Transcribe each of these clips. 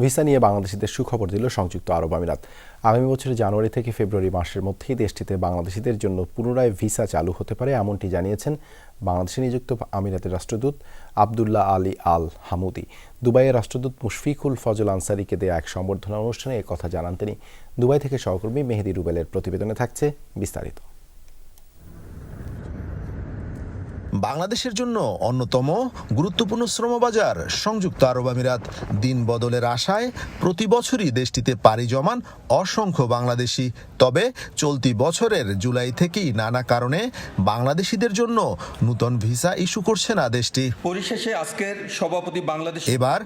Visa নিয়ে বাংলাদেশিদের সুখবর দিল সংযুক্ত আরব আমিরাত। আগামী বছরের জানুয়ারি থেকে ফেব্রুয়ারি মাসের মধ্যেই দেশটিতে বাংলাদেশিদের জন্য পুনরায় ভিসা চালু হতে পারে, এমনটি জানিয়েছেন বাংলাদেশে নিযুক্ত আমিরাতের রাষ্ট্রদূত আবদুল্লাহ আলী আল হামুদি। দুবাইয়ের রাষ্ট্রদূত মুশফিকুল ফজল আনসারিকে দেয়া এক সম্বর্ধনা অনুষ্ঠানে কথা জানান তিনি। দুবাই থেকে সহকর্মী মেহেদি রুবেলের প্রতিবেদনে থাকছে বিস্তারিত। বাংলাদেশের জন্য অন্যতম গুরুত্বপূর্ণ শ্রমবাজার সংযুক্ত আরব আমিরাত। দিন বদলের আশায় প্রতি বছরই দেশটিতে পাড়ি জমান অসংখ্য বাংলাদেশি। তবে চলতি বছরের জুলাই থেকেই নানা কারণে বাংলাদেশিদের জন্য নূতন ভিসা ইস্যু করছে না দেশটি। পরিশেষে আজকের সভাপতি বাংলাদেশ এবার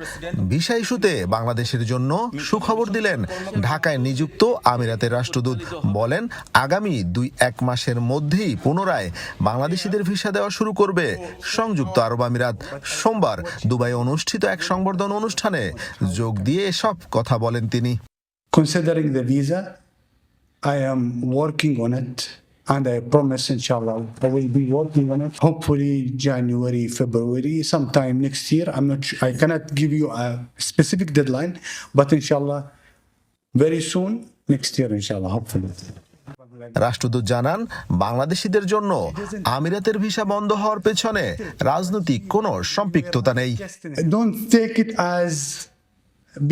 ভিসা ইস্যুতে বাংলাদেশের জন্য সুখবর দিলেন ঢাকায় নিযুক্ত আমিরাতের রাষ্ট্রদূত। বলেন আগামী দুই এক মাসের মধ্যেই পুনরায় বাংলাদেশিদের ভিসা দেওয়া শুরু করবে। সংযুক্ত আরব আমিরাত সোমবার দুবাই অনুষ্ঠিত এক সংবর্ধন অনুষ্ঠানে যোগ দিয়ে সব কথা বলেন তিনি। Considering the visa I am working on it and I promise ইনশাআল্লাহ I January February some time next year I am not I cannot give you a specific deadline but ইনশাআল্লাহ ভেরি সুন নেক্সট ইয়ার রাষ্ট্রদূত জানান বাংলাদেশিদের জন্য আমিরাতের visa বন্ধ হওয়ার পেছনে রাজনৈতিক কোনো সম্পৃক্ততা নেই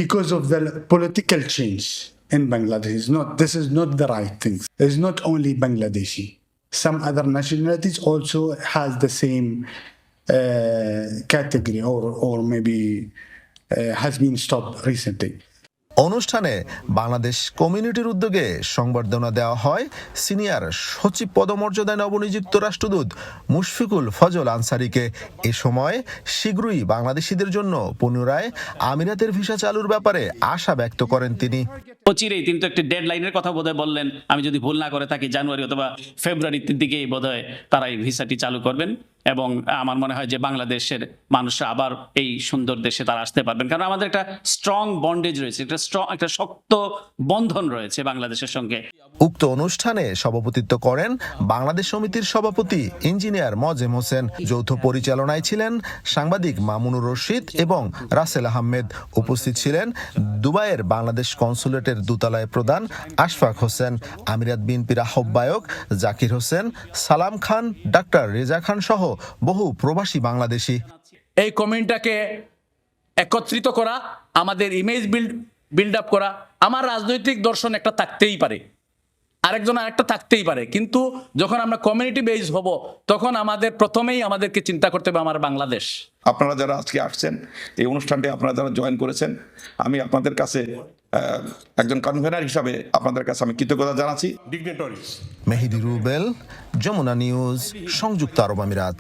because of the political change in Bangladesh. It's not, this is not the right thing. It's not only Bangladeshi. Some other nationalities also has the same uh, category or, or maybe uh, has been stopped recently. অনুষ্ঠানে বাংলাদেশ কমিউনিটির উদ্যোগে সংবর্ধনা দেওয়া হয় senior সচিব পদমর্যাদায় নবনিযুক্ত রাষ্ট্রদূত মুশফিকুল ফজল আনসারিকে। এ সময় শীঘ্রই বাংলাদেশিদের জন্য পুনরায় আমিরাতের ভিসা চালুর ব্যাপারে আশা ব্যক্ত করেন তিনি। অচিরেই তিনি তো একটি ডেড লাইনের কথা বোধহয় বললেন। আমি যদি ভুল না করে থাকি জানুয়ারি অথবা ফেব্রুয়ারির দিকেই বোধহয় তারা এই ভিসাটি চালু করবেন। এবং আমার মনে হয় যে বাংলাদেশের মানুষরা আবার এই সুন্দর দেশে তারা আসতে পারবেন। কারণ আমাদের একটা স্ট্রং বন্ডেজ রয়েছে, একটা স্ট্রং একটা শক্ত বন্ধন রয়েছে বাংলাদেশের সঙ্গে। উক্ত অনুষ্ঠানে সভাপতিত্ব করেন বাংলাদেশ সমিতির সভাপতি ইঞ্জিনিয়ার মজেম হোসেন। যৌথ পরিচালনায় ছিলেন সাংবাদিক মামুনুর রশিদ এবং রাসেল আহমেদ। উপস্থিত ছিলেন দুবাইয়ের বাংলাদেশ কনসুলেটের দূতালয় প্রধান আশফাক হোসেন, আমিরাত বিএনপির আহ্বায়ক জাকির হোসেন, সালাম খান, ডাক্তার রেজা খান সহ বহু প্রবাসী বাংলাদেশি। এই কমিউনিটাকে একত্রিত করা আমাদের ইমেজ বিল্ড বিল্ড আপ করা আমার রাজনৈতিক দর্শন একটা থাকতেই পারে। আরেকজন আরেকটা থাকতেই পারে। কিন্তু যখন আমরা কমিউনিটি বেস হব তখন আমাদের প্রথমেই আমাদেরকে চিন্তা করতে হবে আমার বাংলাদেশ। আপনারা যারা আজকে আসছেন এই অনুষ্ঠানটি আপনারা যারা জয়েন করেছেন আমি আপনাদের কাছে একজন কনভেনার হিসাবে আপনাদের কাছে আমি কৃতজ্ঞতা জানাচ্ছি। মেহেদি রুবেল যমুনা নিউজ সংযুক্ত আরব আমিরাত।